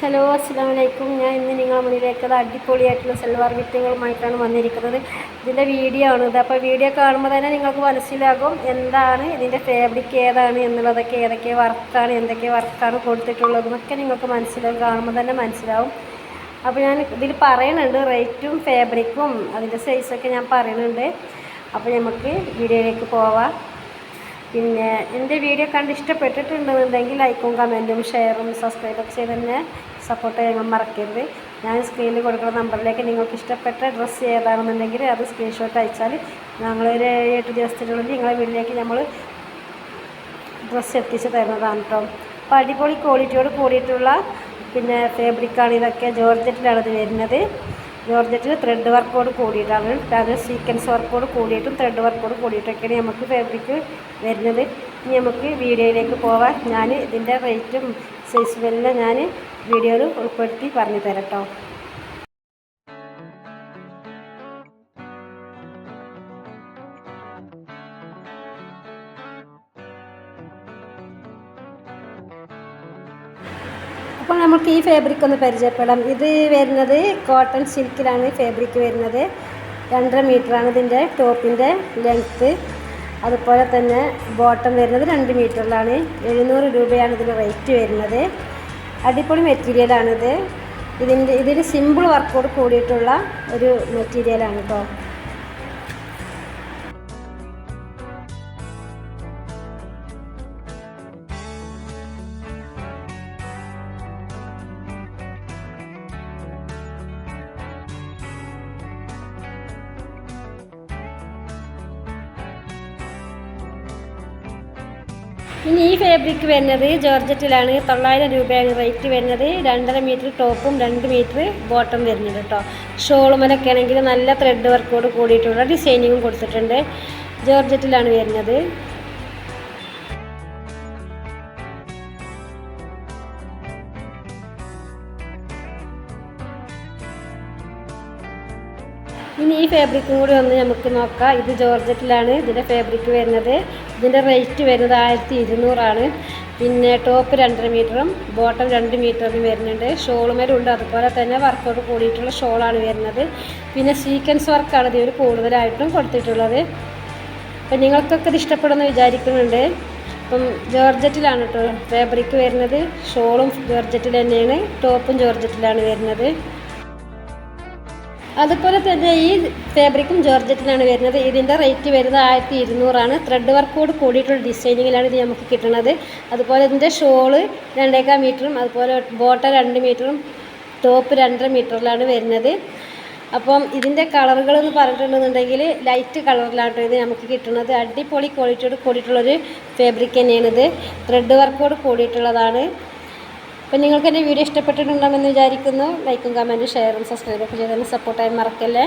Hello അസ്സാം വലൈക്കും ഞാൻ ഇന്ന് നിങ്ങളുടെ മുന്നിലേക്ക് അടിപൊളിയായിട്ടുള്ള സൽവാർ വിറ്റങ്ങളുമായിട്ടാണ് വന്നിരിക്കുന്നത്. ഇതിന്റെ വീഡിയോ ആണ്. ഇത് അപ്പോൾ വീഡിയോ കാണുമ്പോൾ തന്നെ നിങ്ങൾക്ക് മനസ്സിലാകും എന്താണ് ഇതിന്റെ ഫാബ്രിക് ഏതാണ് എന്നുള്ളതൊക്കെ ഏതൊക്കെ വർക്കാണ് എന്തൊക്കെ വർക്കാണ് കൊടുത്തിട്ടുള്ളത് എന്നൊക്കെ നിങ്ങൾക്ക് മനസ്സിലാവും കാണുമ്പോൾ തന്നെ മനസ്സിലാവും. അപ്പോൾ ഞാൻ ഇതിൽ പറയുന്നുണ്ട് റേറ്റും ഫാബ്രിക്കും അതിന്റെ സൈസൊക്കെ ഞാൻ പറയുന്നുണ്ട്. അപ്പോൾ നമുക്ക് വീഡിയോയിലേക്ക് പോവാം. പിന്നെ എന്റെ വീഡിയോ കണ്ട് ഇഷ്ടപ്പെട്ടിട്ടുണ്ടെന്നുണ്ടെങ്കിൽ ലൈക്കും കമന്റും ഷെയറും സബ്സ്ക്രൈബൊക്കെ ചെയ്ത് തന്നെ സപ്പോർട്ട് ചെയ്യാൻ മറക്കരുത്. ഞാൻ സ്ക്രീനിൽ കൊടുക്കുന്ന നമ്പറിലേക്ക് നിങ്ങൾക്ക് ഇഷ്ടപ്പെട്ട ഡ്രസ്സ് ഏതാണെന്നുണ്ടെങ്കിൽ അത് സ്ക്രീൻഷോട്ട് അയച്ചാൽ ഞങ്ങളൊരു എട്ട് ദിവസത്തിനുള്ളിൽ നിങ്ങളെ വീട്ടിലേക്ക് നമ്മൾ ഡ്രസ്സ് എത്തിച്ച് തരുന്നതാണ് കേട്ടോ അപ്പോൾ അടിപൊളി ക്വാളിറ്റിയോട് കൂടിയിട്ടുള്ള പിന്നെ ഫാബ്രിക്കാണ് ഇതൊക്കെ. ജോർജറ്റിലാണ് ഇത് വരുന്നത്. ജോർജറ്റിൽ ത്രെഡ് വർക്കോട് കൂടിയിട്ടാണ് അത് സീക്വൻസ് വർക്കോട് കൂടിയിട്ടും ത്രെഡ് വർക്കോട് കൂടിയിട്ടൊക്കെയാണ് നമുക്ക് ഫാബ്രിക്ക് വരുന്നത്. ഇനി നമുക്ക് വീഡിയോയിലേക്ക് പോവാം. ഞാൻ ഇതിന്റെ റേറ്റും സൈസും എല്ലാം ഞാൻ വീഡിയോയിൽ ഉൾപ്പെടുത്തി പറഞ്ഞു തരാം കേട്ടോ നമുക്ക് ഈ ഫാബ്രിക് ഒന്ന് പരിചയപ്പെടാം. ഇത് വരുന്നത് കോട്ടൺ സിൽക്കിലാണ് ഫാബ്രിക് വരുന്നത്. രണ്ടര മീറ്ററാണ് ഇതിന്റെ ടോപ്പിന്റെ ലെങ്ത്ത് അതുപോലെ തന്നെ ബോട്ടം വരുന്നത് രണ്ട് മീറ്ററിലാണ് എഴുന്നൂറ് രൂപയാണ് ഇതിന് റേറ്റ് വരുന്നത്. അടിപൊളി മെറ്റീരിയലാണിത് ഇതിന്റെ ഇതിൽ സിമ്പിൾ വർക്കോട് കൂടിയിട്ടുള്ള ഒരു മെറ്റീരിയലാണ് കേട്ടോ ഇനി ഈ ഫാബ്രിക് വരുന്നത് ജോർജറ്റിലാണ്. തൊള്ളായിരം രൂപയാണ് റേറ്റ് വരുന്നത്. രണ്ടര മീറ്റർ ടോപ്പും രണ്ട് മീറ്റർ ബോട്ടം വരുന്നത് കേട്ടോ ഷോളുമലൊക്കെ ആണെങ്കിൽ നല്ല ത്രെഡ് വർക്കോട് കൂടിയിട്ടുള്ള ഡിസൈനിങ്ങും കൊടുത്തിട്ടുണ്ട്. ജോർജറ്റിലാണ് വരുന്നത്. ഇനി ഈ ഫാബ്രിക്കും കൂടി ഒന്ന് നമുക്ക് നോക്കാം. ഇത് ജോർജറ്റിലാണ് ഇതിന്റെ ഫാബ്രിക് വരുന്നത്. ഇതിന്റെ റേറ്റ് വരുന്നത് ആയിരത്തി ഇരുന്നൂറാണ് പിന്നെ ടോപ്പ് രണ്ടര മീറ്ററും ബോട്ടം രണ്ട് മീറ്ററും വരുന്നുണ്ട്. ഷോളുമേലുണ്ട് അതുപോലെ തന്നെ വർക്കോട് കൂടിയിട്ടുള്ള ഷോളാണ് വരുന്നത്. പിന്നെ സീക്വൻസ് വർക്കാണ് ഇതിൽ കൂടുതലായിട്ടും കൊടുത്തിട്ടുള്ളത്. അപ്പം നിങ്ങൾക്കൊക്കെ ഇത് ഇഷ്ടപ്പെടുമെന്ന് വിചാരിക്കുന്നുണ്ട്. അപ്പം ജോർജറ്റിലാണ് കേട്ടോ ഫാബ്രിക് വരുന്നത്. ഷോളും ജോർജറ്റിൽ തന്നെയാണ്. ടോപ്പും ജോർജറ്റിലാണ് വരുന്നത്. അതുപോലെ തന്നെ ഈ ഫാബ്രിക്കും ജോർജറ്റിലാണ് വരുന്നത്. ഇതിന്റെ റേറ്റ് വരുന്നത് ആയിരത്തി ഇരുന്നൂറാണ് ത്രെഡ് വർക്കോട് കൂടിയിട്ടുള്ള ഡിസൈനിങ്ങിലാണ് ഇത് നമുക്ക് കിട്ടുന്നത് അതുപോലെ ഇതിന്റെ ഷോൾ രണ്ടേക്കാൽ മീറ്ററും അതുപോലെ ബോട്ട രണ്ട് മീറ്ററും ടോപ്പ് രണ്ടര മീറ്ററിലാണ് വരുന്നത്. അപ്പം ഇതിന്റെ കളറുകൾ എന്ന് പറഞ്ഞിട്ടുണ്ടെന്നുണ്ടെങ്കിൽ ലൈറ്റ് കളറിലാണ് ഇത് നമുക്ക് കിട്ടുന്നത് അടിപൊളി ക്വാളിറ്റിയോട് കൂടിയിട്ടുള്ളൊരു ഫാബ്രിക് തന്നെയാണിത് ത്രെഡ് വർക്കോട് കൂടിയിട്ടുള്ളതാണ്. അപ്പം നിങ്ങൾക്ക് എന്റെ വീഡിയോ ഇഷ്ടപ്പെട്ടിട്ടുണ്ടെന്ന് വിചാരിക്കുന്നു. ലൈക്കും കമന്റും ഷെയറും സബ്സ്ക്രൈബൊക്കെ ചെയ്തതിന് സപ്പോർട്ടായി മറക്കല്ലേ.